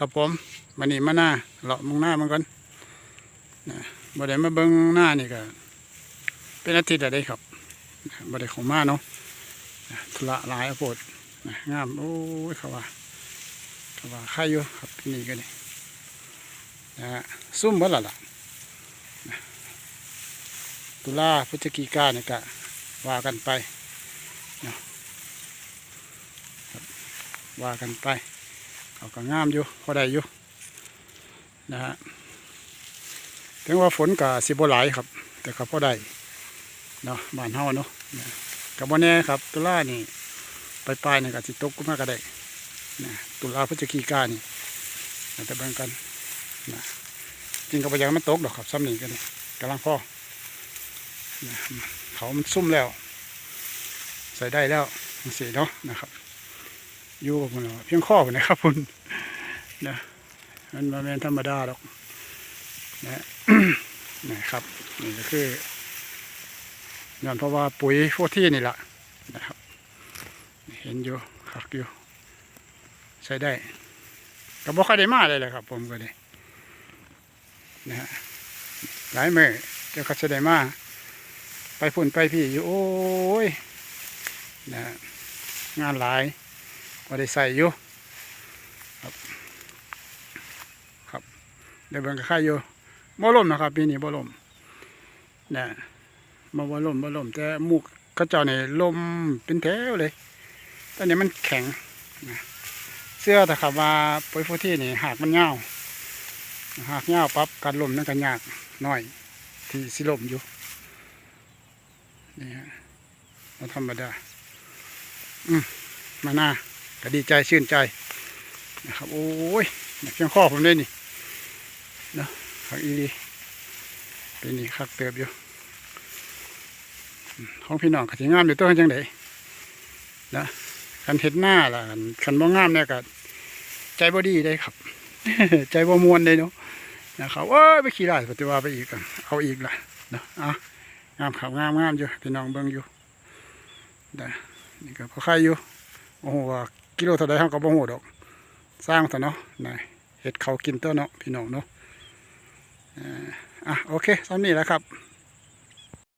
ครับผมมันนี่มาหน้าเลาะมองหน้ามันก่อนนะบ่ได้มาเบิ่งหน้านี่ก็เป็นอาทิตย์ได้ครับบ่ได้ของมาเนาะนะธุระหลายโพดนะงามโอ้ยเขาว่าเขาว่าใครอยู่ครับที่นี่ก็นี่นะฮะซุ่มบิดละล่ะตุลาพฤศจิกาเนี่ยก็ว่ากันไปเนาะว่ากันไป เขาก็งามอยู่พอได้อยู่นะฮะถึงว่าฝนก็สิบหลายครับ แต่ก็พอได้เนาะบ้านเฮาเนาะกับวันนี้ครับ ตุลานี่ปลายๆนี่ก็สิตกขึ้นมาก็ได้นะตุลาพฤศจิกานี่เราจะแบ่งกันนะจริงก็บ่อยากมันตกดอกครับซ้ำนี่กันนี่กำลังพ่อนะเขามันซุ่มแล้ว ใส่ได้แล้วสีเนาะนะครับ อยู่กับมันเพียงข้อผมนะครับคุณนะมันมาเป็นธรรมดาหรอกนะนะครับนี่ก็คือย้อนเพราะว่าปุ๋ยพวกที่นี่แหละนะครับ เห็นอยู่ขักอยู่ ใช้ได้ก็บ่ค่อยได้มาเลยแหละครับ ผมก็ได้นะฮะหลายมือเจ้าก็จะได้มา ไปพุ่นไปพี่อยู่ โอ้ยนะงานหลาย ว่าได้ใส่อยู่ครับครับได้เบิ่งกับข้อยู่บ่ล่มนะครับปีนี้บ่ล่มเนะมาบ่ล่มบ่ล่มแต่หมูกเขาเจ้านี่ยลมเป็นแถวเลยตอนนี้มันแข็งนะเสื้อแต่ครับว่าปุ๋ยฟูที่นี่หากมันเงาวหากเงาวปั๊บการลมนั่นก็ยากหน้อย ที่สิลมอยู่นี่ฮะบ่ธรรมดา อืมมาหน้า ก็ดีใจชื่นใจนะครับ โอ้ยเพียงข้อผมเลยนี่นะขักอีรีเป็นนี่คักเติบอยู่ของพี่น้องก็สิงามอยู่ตัวจังไดนะคันเห็ดหน้าล่ะคันบ่งามเนี่ยก็ใจบ่ดีได้ครับ ใจบ่มวนเลยเนาะนะครับเอ้ยไปขี่ได้ปฏิวัติไปอีกกันเอาอีกล่ะนะอะงามครับงามงามอยู่พี่น้องเบิ่งอยู่นะนี่ก็พอใครอยู่โอ้โห กิโลเท่าใดเขาก็บ่หูดอก สร้างซะเนาะนะเห็ดเขากินเต้าเนาะพี่น้องเนาะอ่าอะโอเคสำนี้แหละครับ